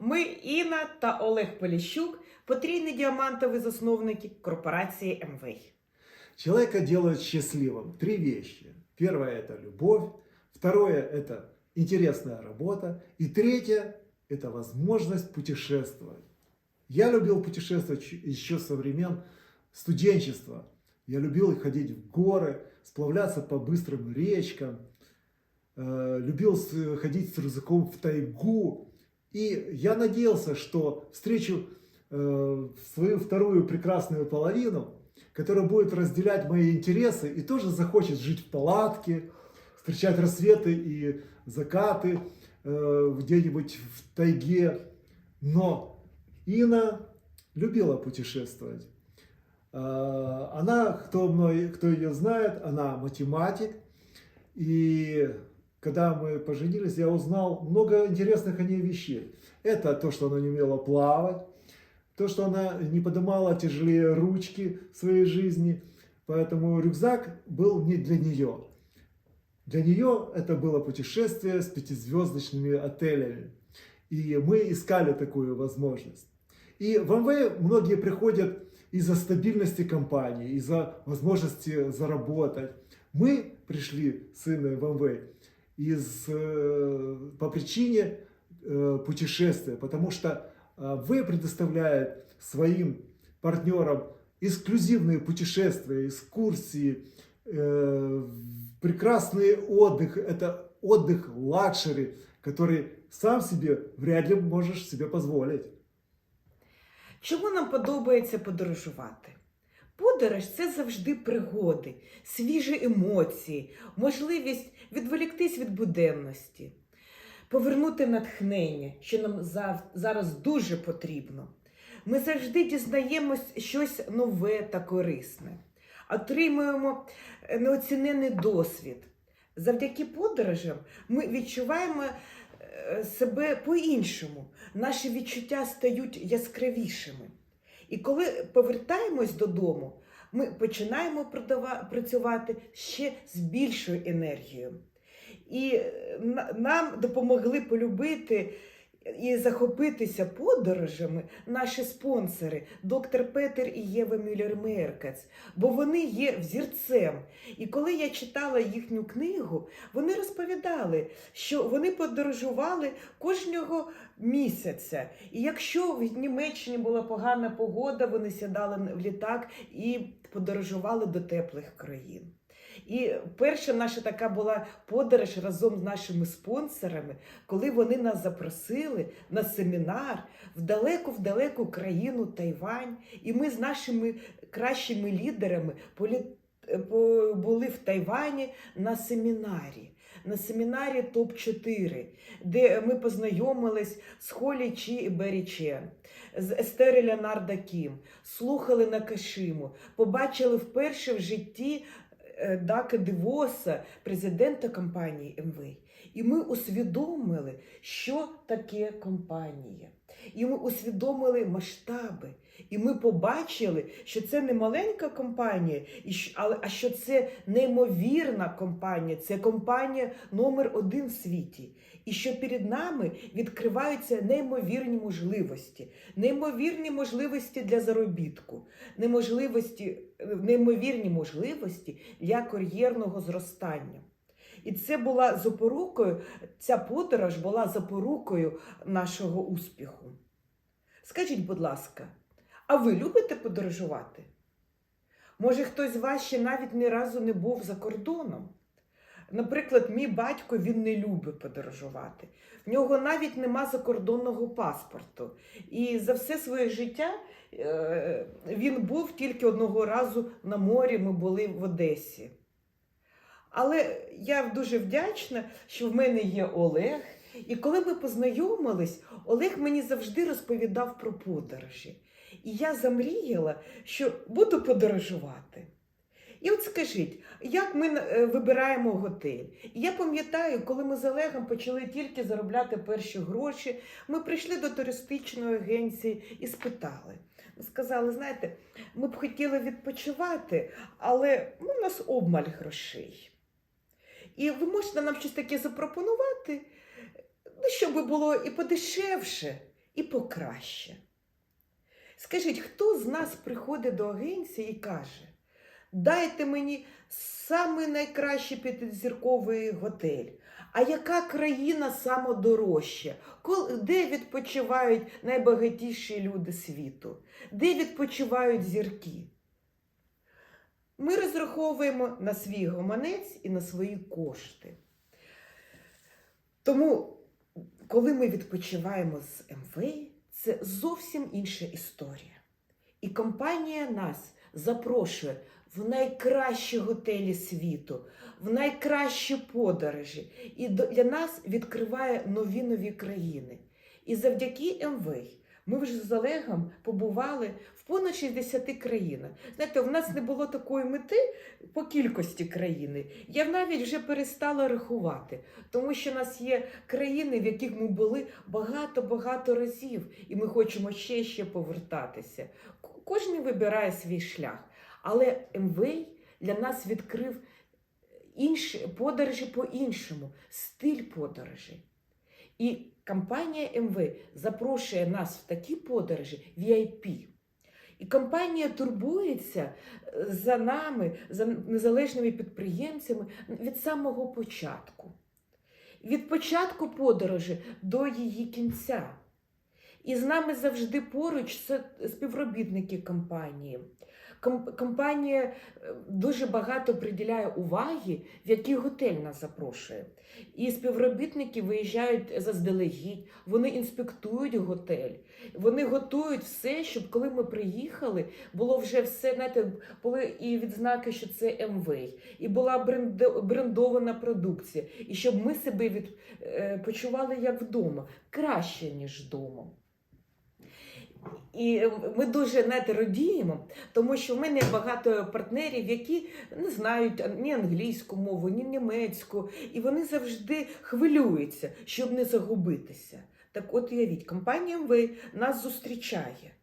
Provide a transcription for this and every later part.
Ми Інна та Олег Поліщук, потрійні діамантові засновники корпорації МВ. Человека делают счастливым три вещи. Первое – это любовь. Второе – это интересная работа. И третье – это возможность путешествовать. Я любил путешествовать ч- еще со времен студенчества. Я любил ходить в горы, сплавляться по быстрым речкам. э, Любил с- ходить с рюкзаком в тайгу. и я надеялся, что встречу э, свою вторую прекрасную половину, которая будет разделять мои интересы и тоже захочет жить в палатке, встречать рассветы и закаты э, где-нибудь в тайге. Но Инна любила путешествовать. Э, Она, кто, мной, кто ее знает, она математик. И когда мы поженились, я узнал много интересных о ней вещей. Это то, что она не умела плавать, то, что она не поднимала тяжелее ручки в своей жизни, поэтому рюкзак был не для нее. Для нее это было путешествие с пятизвездочными отелями. И мы искали такую возможность. И в МВ многие приходят из-за стабильности компании, из-за возможности заработать. Мы пришли с Инной в МВ из, э, по причине э, путешествия, потому что э, вы предоставляет своим партнерам эксклюзивные путешествия, экскурсии, э, прекрасный отдых. Это отдых лакшери, который сам себе вряд ли можешь себе позволить. Чому нам подобається подорожувати? Подорож це завжди пригоди, свіжі емоції, можливість відволіктись від буденності, повернути натхнення, що нам зараз дуже потрібно. Ми завжди дізнаємось щось нове та корисне, отримуємо е, неоцінений досвід. Завдяки подорожам ми відчуваємо е, себе по-іншому, наші відчуття стають яскравішими. І коли повертаємось додому, ми починаємо працювати ще з більшою енергією. І е, нам допомогли полюбити і захопитися подорожами наші спонсори, доктор Петер і Єва Мюллер-Меркац, бо вони є взірцем. І коли я читала їхню книгу, вони розповідали, що вони подорожували кожного місяця. І якщо в Німеччині була погана погода, вони сідали в літак і подорожували до теплих країн. І перша наша така була подорож разом з нашими спонсорами, коли вони нас запросили на семінар в далеку-в далеку країну Тайвань. І ми з нашими кращими лідерами е, були в Тайвані на семінарі. На семінарі ТОП-4, де ми познайомились з Холі Чі і Бері Чен, з Естери Леонарда Кім, слухали на Кашиму, побачили вперше в житті Дака Девоса, президента компанії МВ. І ми усвідомили, що таке компанія. І ми усвідомили масштаби. І ми побачили, що це не маленька компанія, а що це неймовірна компанія, це компанія номер один в світі. І що перед нами відкриваються неймовірні можливості, неймовірні можливості для заробітку, неможливості, неймовірні можливості для кар'єрного зростання. І це була запорукою, ця подорож була запорукою нашого успіху. Скажіть, будь ласка, а ви любите подорожувати? Може, хтось з вас ще навіть ні разу не був за кордоном? Наприклад, мій батько він не любить подорожувати. В нього навіть нема закордонного паспорту. І за все своє життя е, він був тільки одного разу на морі, ми були в Одесі. Але я дуже вдячна, що в мене є Олег. І коли ми познайомились, Олег мені завжди розповідав про подорожі. І я замріяла, що буду подорожувати. І от скажіть, як ми е, вибираємо готель? І я пам'ятаю, коли ми з Олегом почали тільки заробляти перші гроші, ми прийшли до туристичної агенції і спитали. Сказали, знаєте, ми б хотіли відпочивати, але ну, у нас обмаль грошей. І ви можете нам щось таке запропонувати, ну, щоб було і подешевше, і покраще. Скажіть, хто з нас приходить до агенції і каже: дайте мені самий найкращий п'ятизірковий готель. А яка країна самодорожча? Де відпочивають найбагатіші люди світу? Де відпочивають зірки? Ми розраховуємо на свій гаманець і на свої кошти. Тому, коли ми відпочиваємо з МВ, це зовсім інша історія. І компанія нас запрошує в найкращі готелі світу, в найкращі подорожі. І для нас відкриває нові нові країни. І завдяки МВ ми вже з Олегом побували в понад 60 країнах. Знаєте, в нас не було такої мети по кількості країни. Я навіть вже перестала рахувати, тому що в нас є країни, в яких ми були багато-багато разів, і ми хочемо ще ще повертатися. Кожен вибирає свій шлях. Але МВ для нас відкрив інші подорожі по-іншому, стиль подорожей. І компанія МВ запрошує нас в такі подорожі VIP. І компанія турбується е, за нами, за незалежними підприємцями від самого початку. Від початку подорожі до її кінця. І з нами завжди поруч співробітники компанії. Ком- Компанія е, дуже багато приділяє уваги, в який готель нас запрошує. І співробітники виїжджають заздалегідь, вони інспектують готель, вони готують все, щоб коли ми приїхали, було вже все, знаєте, були і відзнаки, що це МВ, і була брендована продукція, і щоб ми себе від, е, почували як вдома, краще, ніж вдома. І ми дуже знаєте, радіємо, тому що в мене багато партнерів, які не знають ні англійську мову, ні німецьку, і вони завжди хвилюються, щоб не загубитися. Так от уявіть, компанія МВ нас зустрічає.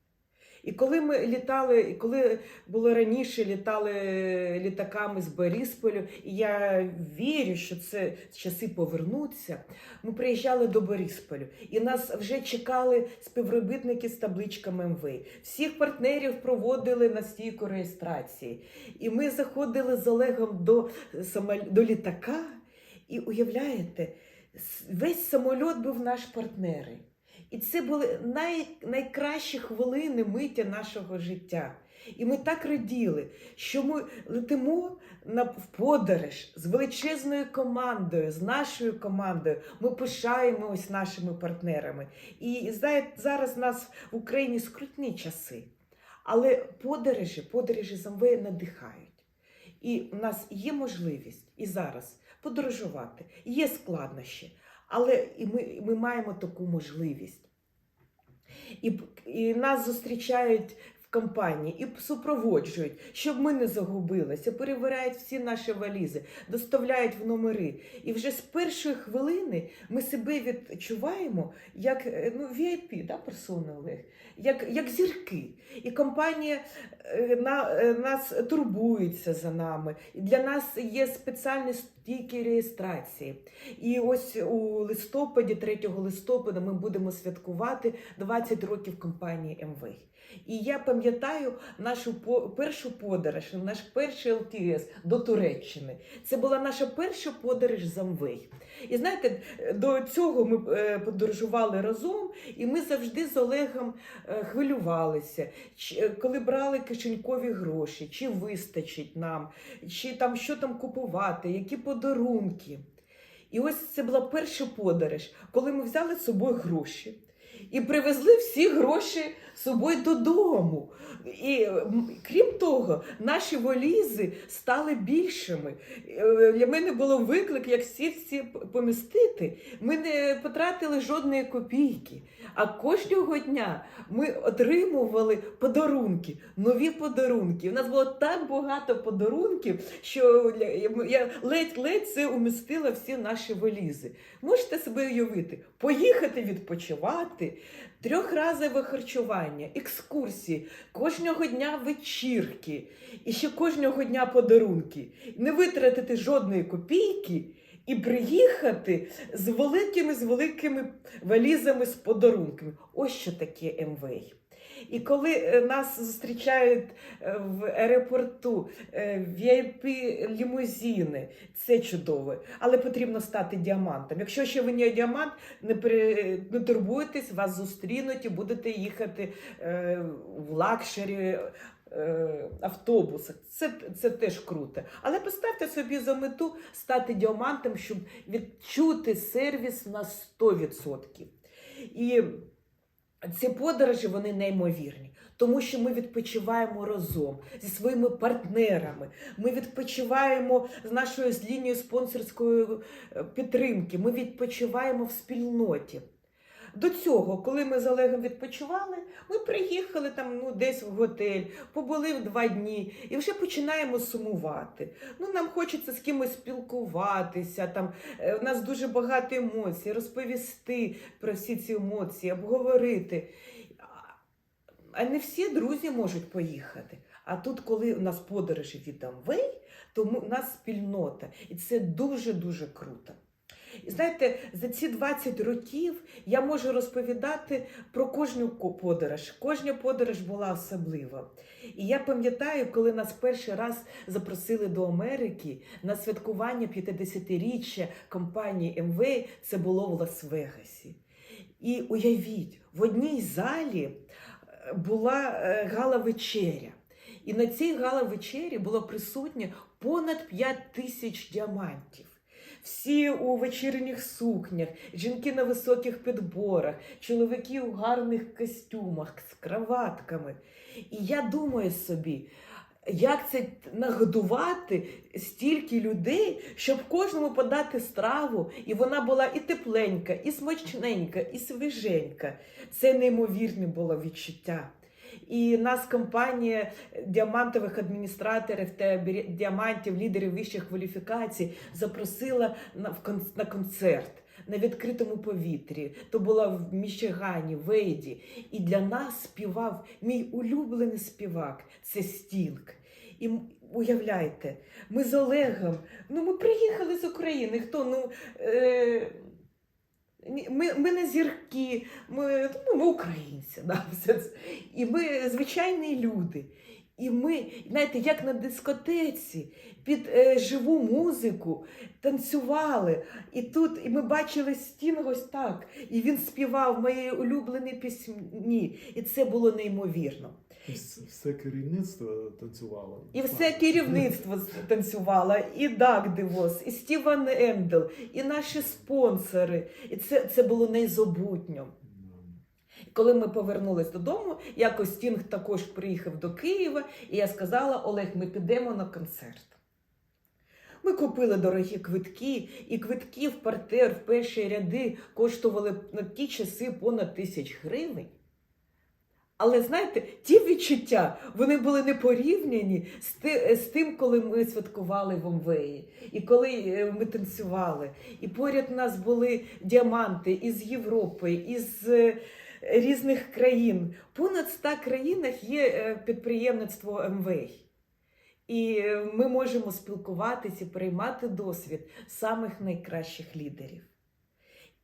І коли ми літали, і коли було раніше, літали літаками з Борисполю, і я вірю, що це часи повернуться. Ми приїжджали до Борисполю, і нас вже чекали співробітники з табличками МВ. Всіх партнерів проводили на стійку реєстрації. І ми заходили з Олегом до, до літака, і уявляєте, весь самольот був наш партнери. І це були най, найкращі хвилини миття нашого життя. І ми так раділи, що ми летимо на в подорож з величезною командою, з нашою командою. Ми пишаємось нашими партнерами. І знаєте, зараз у нас в Україні скрутні часи. Але подорожі, подорожі з МВ надихають. І в нас є можливість і зараз подорожувати, є складнощі, але і ми, ми маємо таку можливість. І, і нас зустрічають компанії і супроводжують, щоб ми не загубилися, перевіряють всі наші валізи, доставляють в номери. І вже з першої хвилини ми себе відчуваємо як е, ну, VIP, да, персона Олег, як, як зірки. І компанія е, на, е, нас турбується за нами. І для нас є спеціальні стійки реєстрації. І ось у листопаді, 3 листопада, ми будемо святкувати 20 років компанії МВ. І я пам'ятаю нашу першу подорож, наш перший ЛТС до Туреччини. Це була наша перша подорож з МВ. І знаєте, до цього ми е, подорожували разом, і ми завжди з Олегом е, хвилювалися, е, коли брали кишенькові гроші, чи вистачить нам, чи там що там купувати, які подарунки. І ось це була перша подорож, коли ми взяли з собою гроші і привезли всі гроші собою додому. І крім того, наші волізи стали більшими. Е, Для мене було виклик, як всі всі помістити. Ми не потратили жодної копійки. А кожного дня ми отримували подарунки, нові подарунки. У нас було так багато подарунків, що я- ледь-ледь це умістила всі наші валізи. Можете себе уявити, поїхати відпочивати, трьохразове харчування, екскурсії, кожного дня вечірки, і ще кожного дня подарунки. Не витратити жодної копійки і приїхати з великими з великими валізами з подарунками. Ось що таке МВ. І коли е, нас зустрічають е, в аеропорту vip лімузини, це чудово. Але потрібно стати діамантом. Якщо ще ви не діамант, не, при, не турбуйтесь, вас зустрінуть і будете їхати е, в лакшері е, автобусах. Це, це теж круто. Але поставте собі за мету стати діамантом, щоб відчути сервіс на 100%. І ці подорожі вони неймовірні, тому що ми відпочиваємо разом зі своїми партнерами. Ми відпочиваємо з нашою лінією спонсорської е, підтримки. Ми відпочиваємо в спільноті. До цього, коли ми з Олегом відпочивали, ми приїхали там ну, десь в готель, побули в два дні і вже починаємо сумувати. Ну, нам хочеться з кимось спілкуватися. Там е, у нас дуже багато емоцій, розповісти про всі ці емоції, обговорити. А- не всі друзі можуть поїхати. А тут, коли у нас подорожі від Амвей, то у нас спільнота. І це дуже-дуже круто. І знаєте, за ці 20 років я можу розповідати про кожну подорож. Кожна подорож була особлива. І я пам'ятаю, коли нас перший раз запросили до Америки на святкування 50-річчя компанії МВ, це було в Лас-Вегасі. І уявіть, в одній залі е, була е, гала-вечеря. І на цій гала-вечері було присутнє понад 5 тисяч діамантів. Всі у вечірніх сукнях, жінки на високих підборах, чоловіки у гарних костюмах з краватками. І я думаю собі, як це нагодувати стільки людей, щоб кожному подати страву, і вона була і тепленька, і смачненька, і свіженька. Це неймовірне було відчуття. І нас компанія діамантових адміністраторів та діамантів, лідерів вищих кваліфікацій запросила на, концерт на відкритому повітрі. То була в Мічигані, Вейді. І для нас співав мій улюблений співак це Стінг. І уявляйте, ми з Олегом, ну ми приїхали з України. Хто? Ну, е, ми, ми не зірки, ми, ну, ми українці. Да, все це. І ми звичайні люди. І ми, знаєте, як на дискотеці під е, живу музику танцювали. І тут і ми бачили Стінг ось так. І він співав мої улюблені пісні. І це було неймовірно. Вс- Все керівництво танцювало. І все керівництво танцювало, і Даг Девос, і Стівен Ендел, і наші спонсори. І це, це було незабутньо. Коли ми повернулись додому, якось Стінг також приїхав до Києва, і я сказала: Олег, ми підемо на концерт. Ми купили дорогі квитки, і квитки в партер, в перші ряди коштували на ті часи понад тисяч гривень. Але знаєте, ті відчуття вони були не порівняні з, тим, коли ми святкували в Омвеї, і коли е, ми танцювали. І поряд нас були діаманти із Європи, із е, різних країн. Понад 100 країнах є е, підприємництво МВей. І ми можемо спілкуватися приймати досвід самих найкращих лідерів.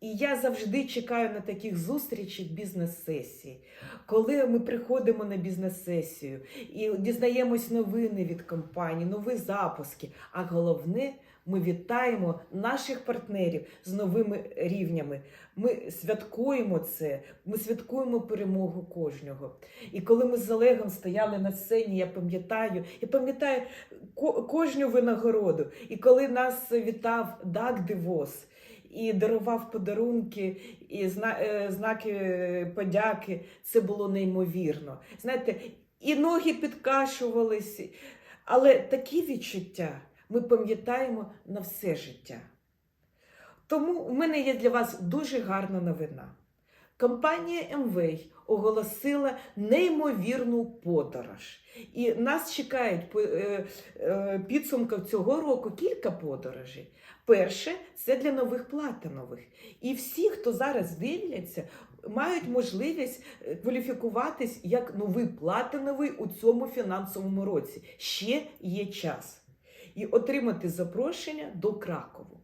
І я завжди чекаю на таких зустрічей бізнес-сесій, коли ми приходимо на бізнес-сесію і дізнаємось новини від компанії, нові запуски. А головне, ми вітаємо наших партнерів з новими рівнями. Ми святкуємо це, ми святкуємо перемогу кожного. І коли ми з Олегом стояли на сцені, я пам'ятаю, я пам'ятаю кожну винагороду. І коли нас вітав Даг Девос і дарував подарунки і е, знаки подяки, це було неймовірно. Знаєте, і ноги підкашувалися, але такі відчуття ми пам'ятаємо на все життя. Тому в мене є для вас дуже гарна новина. Компанія МВей оголосила неймовірну подорож. І нас чекають е, е, підсумках цього року кілька подорожей. Перше це для нових платинових. І всі, хто зараз дивляться, мають можливість е, кваліфікуватись як новий платиновий у цьому фінансовому році. Ще є час. І отримати запрошення до Кракову.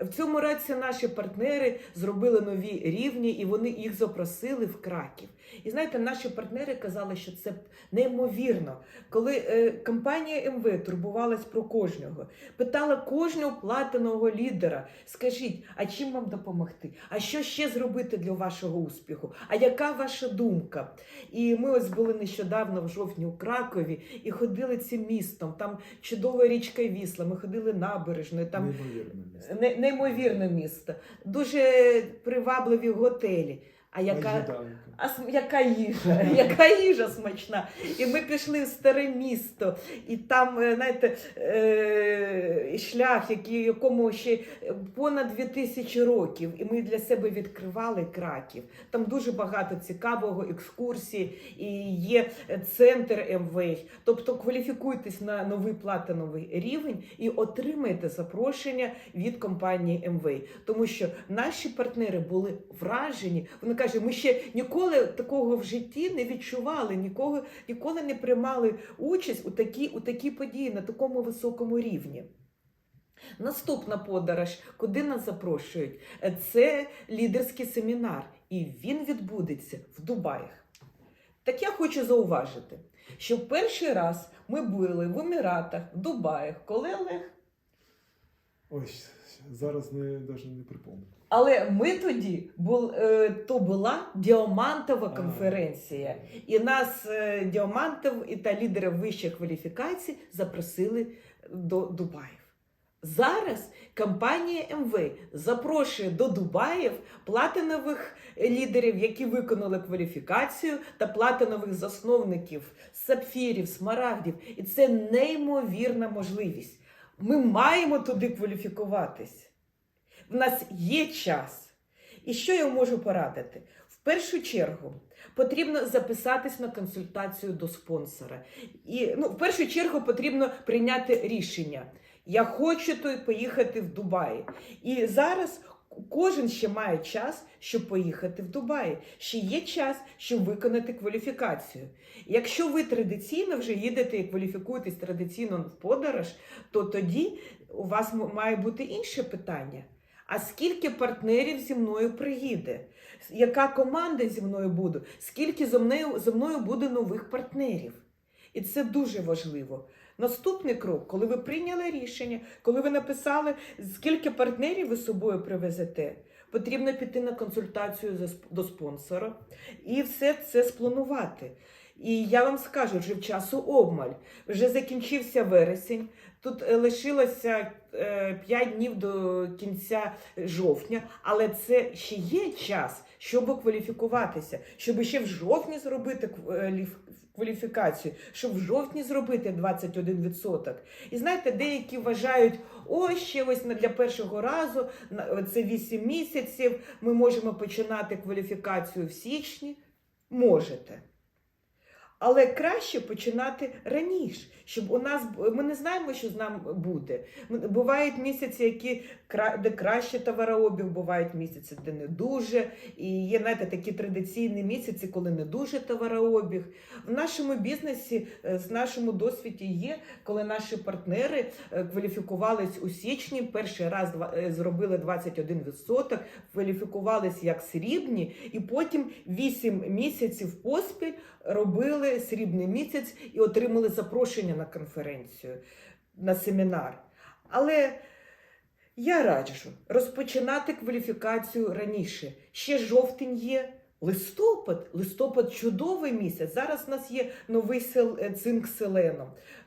В цьому році наші партнери зробили нові рівні, і вони їх запросили в Краків. І знаєте, наші партнери казали, що це неймовірно, коли е, компанія МВ турбувалась про кожного, питала кожного платинового лідера: скажіть, а чим вам допомогти? А що ще зробити для вашого успіху? А яка ваша думка? І ми ось були нещодавно в жовтні у Кракові і ходили цим містом. Там чудова річка Вісла. Ми ходили набережною. Там Неимоверное место. не- неймовірне місто, дуже привабливі готелі. А яка. А яка їжа? Яка їжа смачна? І ми пішли в старе місто, і там, е, знаєте, е, шлях, якому ще понад 2000 років. І ми для себе відкривали Краків. Там дуже багато цікавого екскурсій, і є центр МВ. Тобто кваліфікуйтесь на новий платиновий рівень і отримайте запрошення від компанії МВ. Тому що наші партнери були вражені. Вони кажуть, ми ще ніколи такого в житті не відчували, нікого, ніколи не приймали участь у такій, у такій події на такому високому рівні. Наступна подорож, куди нас запрошують, це лідерський семінар, і він відбудеться в Дубаях. Так я хочу зауважити, що перший раз ми були в Еміратах, в Дубаях, коли Олег Ой, зараз не, даже не припомню. Але ми тоді бул, е, то була діамантова конференція, і нас е, діамантів і та лідери вищих кваліфікацій запросили до Дубаїв. Зараз компанія МВ запрошує до Дубаїв платинових лідерів, які виконали кваліфікацію, та платинових засновників, сапфірів, смарагдів. І це неймовірна можливість. Ми маємо туди кваліфікуватись. В нас є час. І що я можу порадити? В першу чергу потрібно записатись на консультацію до спонсора. І ну, в першу чергу потрібно прийняти рішення. Я хочу то поїхати в Дубай. І зараз кожен ще має час, щоб поїхати в Дубай. Ще є час, щоб виконати кваліфікацію. Якщо ви традиційно вже їдете і кваліфікуєтесь традиційно в подорож, то тоді у вас має бути інше питання. А скільки партнерів зі мною приїде? Яка команда зі мною буде? Скільки зі мною, зі мною буде нових партнерів? І це дуже важливо. Наступний крок, коли ви прийняли рішення, коли ви написали, скільки партнерів ви з собою привезете, потрібно піти на консультацію до спонсора і все це спланувати. І я вам скажу, вже в часу обмаль. Вже закінчився вересень. Тут е, лишилося 5 днів до кінця жовтня, але це ще є час, щоб кваліфікуватися, щоб ще в жовтні зробити е, ліф- кваліфікацію, щоб в жовтні зробити 21%. І знаєте, деякі вважають, о, ще ось для першого разу, це 8 місяців, ми можемо починати кваліфікацію в січні. Можете. Але краще починати раніше, щоб у нас ми не знаємо, що з нами буде. Бувають місяці, які де краще товарообіг, бувають місяці, де не дуже. І є знаєте, такі традиційні місяці, коли не дуже товарообіг. В нашому бізнесі, е, з нашому досвіді є, коли наші партнери е, кваліфікувались у січні, перший раз е, зробили 21%, кваліфікувались як срібні, і потім 8 місяців поспіль робили срібний місяць і отримали запрошення на конференцію, на семінар. Але я раджу розпочинати кваліфікацію раніше. Ще жовтень є. Листопад, листопад чудовий місяць. Зараз у нас є новий е, цинк селеном.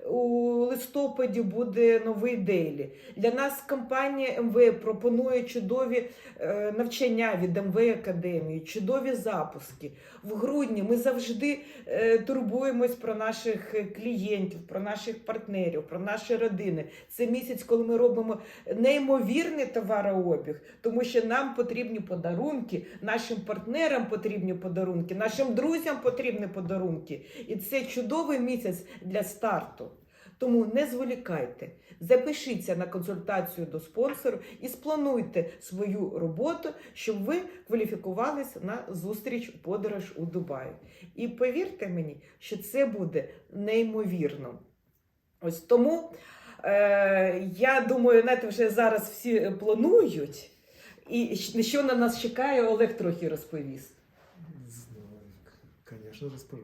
У листопаді буде новий Дейлі. Для нас компанія МВ пропонує чудові е, навчання від МВ Академії, чудові запуски. В грудні ми завжди е, турбуємось про наших клієнтів, про наших партнерів, про наші родини. Це місяць, коли ми робимо неймовірний товарообіг, тому що нам потрібні подарунки, нашим партнерам потрібні подарунки, нашим друзям потрібні подарунки. І це чудовий місяць для старту. Тому не зволікайте, запишіться на консультацію до спонсору і сплануйте свою роботу, щоб ви кваліфікувалися на зустріч подорож у Дубаї. І повірте мені, що це буде неймовірно. Ось тому Е, я думаю, знаєте, вже зараз всі планують. І що на нас чекає, Олег трохи розповість. Знаю, конечно, расскажу.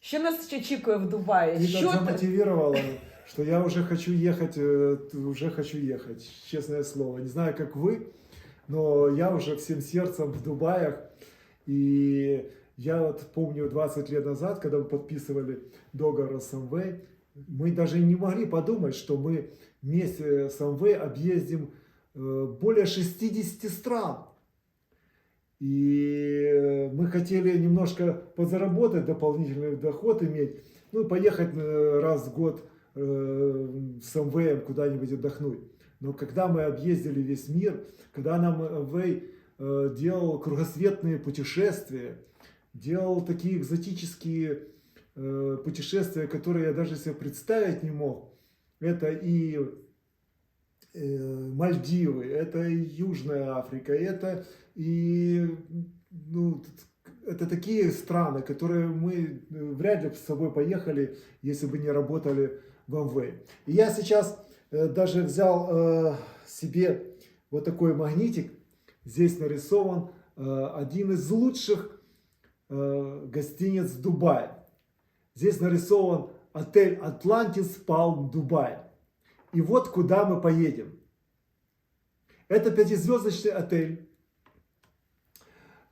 Що нас ще очікує в Дубаї? Ты Що так та- замотивировала, что я уже хочу ехать, э, т- уже хочу ехать, честное слово. Не знаю, как вы, но я уже всем сердцем в Дубаях. И я вот помню 20 лет назад, когда мы подписывали договор с Amway, мы даже не могли подумать, что мы вместе с Amway объездим э, более 60 стран. И э, мы хотели немножко подзаработать, дополнительный доход иметь, ну и поехать э, раз в год э, с МВМ куда-нибудь отдохнуть. Но когда мы объездили весь мир, когда нам МВ делал кругосветные путешествия, делал такие экзотические путешествия, которые я даже себе представить не мог, это и Мальдивы, это Южная Африка, это и ну, это такие страны, которые мы э, вряд ли с собой поехали, если бы не работали в МВ. И я сейчас э, даже взял э, себе вот такой магнитик. Здесь нарисован э, один из лучших э, гостиниц в Дубае. Здесь нарисован отель Atlantis Palm Дубай. И вот куда мы поедем. Это пятизвездочный отель.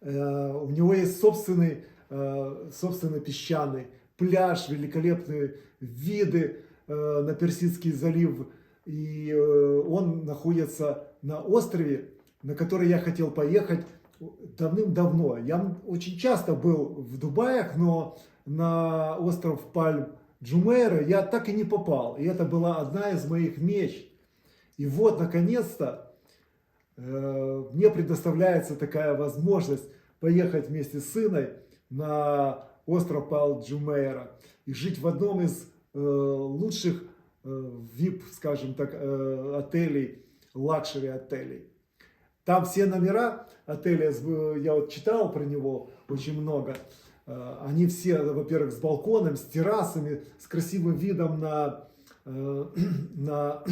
Э, У него есть собственный, э, собственный песчаный пляж, великолепные виды э, на Персидский залив. И он находится на острове, на который я хотел поехать давным-давно. Я очень часто был в Дубаях, но на остров Пальм Джумейра я так и не попал. И это была одна из моих мечт. И вот, наконец-то, э, мне предоставляется такая возможность поехать вместе с сыном на остров Пал Джумейра и жить в одном из э, лучших э, VIP, скажем так, э, отелей, лакшери отелей. Там все номера отеля, э, я вот читал про него очень много, они все, во-первых, с балконом, с террасами, с красивым видом на, э, на,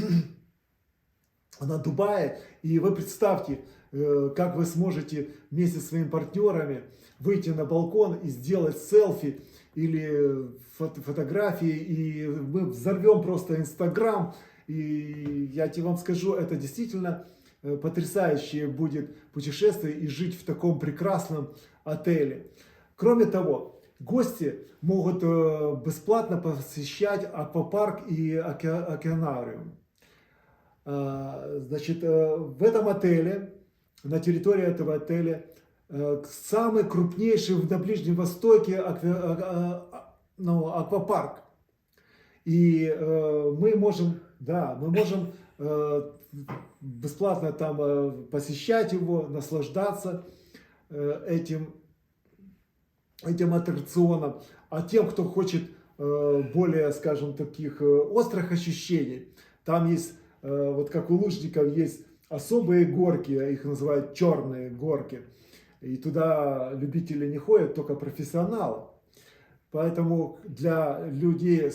на Дубае. И вы представьте, э, как вы сможете вместе с своими партнерами выйти на балкон и сделать селфи или фото- фотографии, и мы взорвем просто Инстаграм. И я тебе вам скажу, это действительно э, потрясающее будет путешествие и жить в таком прекрасном отеле. Кроме того, гости могут э, бесплатно посещать аквапарк и оке- океанариум. А, Значит, э, в этом отеле, на территории этого отеля, э, самый крупнейший на Ближнем Востоке аква- а- а- ну, аквапарк. И э, мы можем, да, мы можем э, бесплатно там э, посещать его, наслаждаться э, этим, этим аттракционом. А тем, кто хочет э, более, скажем, таких э, острых ощущений, там есть, э, вот как у лыжников есть особые горки, их называют черные горки. И туда любители не ходят, только профессионалы. Поэтому для людей,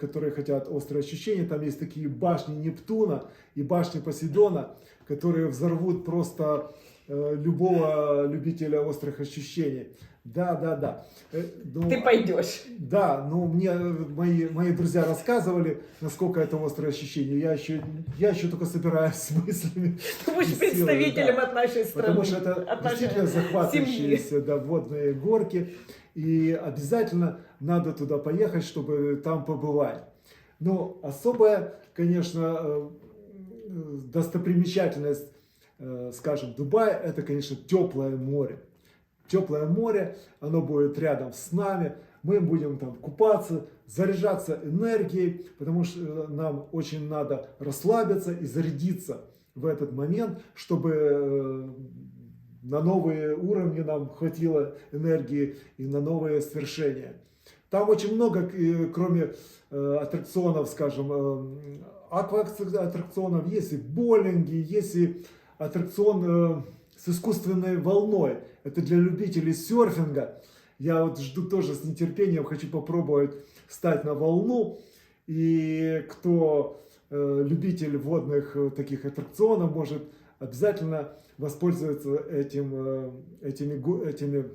которые хотят острые ощущения, там есть такие башни Нептуна и башни Посейдона, которые взорвут просто любого любителя острых ощущений. Да, да, да. Э, ну, Ти пойдеш. да, ну мне мои, мои друзья рассказывали, насколько это острое ощущение. Я еще, я еще только собираюсь с мыслями. Ти будеш і силою, представителем да. от нашої страны. Потому что это от нашей действительно захватывающиеся да, водные горки. И обязательно надо туда поехать, чтобы там побывать. Но особая, конечно, э, э, достопримечательность, э, скажем, Дубая, это, конечно, теплое море. Теплое море, оно будет рядом с нами. Мы будем там купаться, заряжаться энергией, потому что э, нам очень надо расслабиться и зарядиться в этот момент, чтобы э, на новые уровни нам хватило энергии и на новые свершения. Там очень много, э, кроме аттракционов, скажем, аквааттракционов, есть и боулинги, есть и аттракцион с искусственной волной. Это для любителей серфинга. Я вот жду тоже с нетерпением, хочу попробовать встать на волну И кто э, любитель водных э, таких аттракционов может обязательно воспользоваться этим, э, этими, этими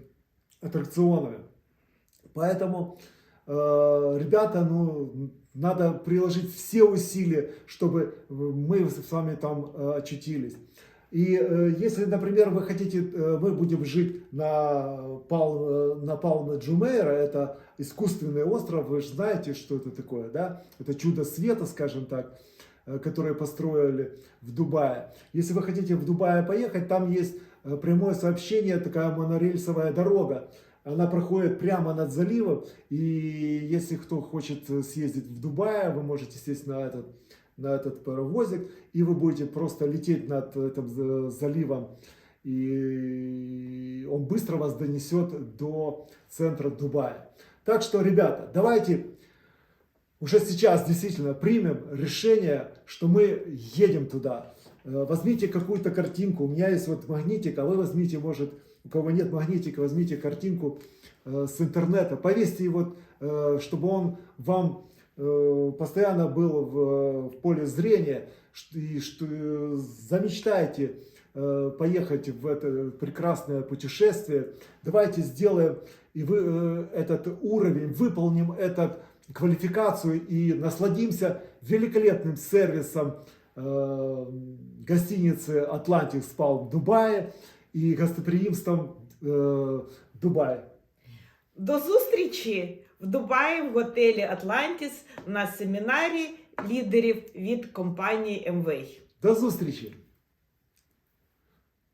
аттракционами. Поэтому, э, ребята, ну, надо приложить все усилия, чтобы мы с вами там э, очутились. И э, если, например, вы хотите, э, мы будем жить на, Пал, э, на Палме Джумейра, это искусственный остров, вы же знаете, что это такое, да? Это чудо света, скажем так, э, которое построили в Дубае. Если вы хотите в Дубае поехать, там есть э, прямое сообщение, такая монорельсовая дорога. Она проходит прямо над заливом, и если кто хочет э, съездить в Дубае, вы можете сесть на этот, на этот паровозик, и вы будете просто лететь над этим за- заливом, и он быстро вас донесет до центра Дубая. Так что, ребята, давайте уже сейчас действительно примем решение, что мы едем туда. Э, Возьмите какую-то картинку. У меня есть вот магнитик, а вы возьмите, может, у кого нет магнитика, возьмите картинку э, с интернета, повесьте его, э, чтобы он вам постоянно был в, в поле зрения, и что э, замечтайте э, поехать в это прекрасное путешествие. Давайте сделаем и вы, э, этот уровень, выполним этот квалификацию и насладимся великолепным сервисом э, гостиницы Атлантик спал в Дубае и гостеприимством э, Дубая. До зустрічі в Дубаї в готелі Атлантіс на семінарі лідерів від компанії МВ. До зустрічі!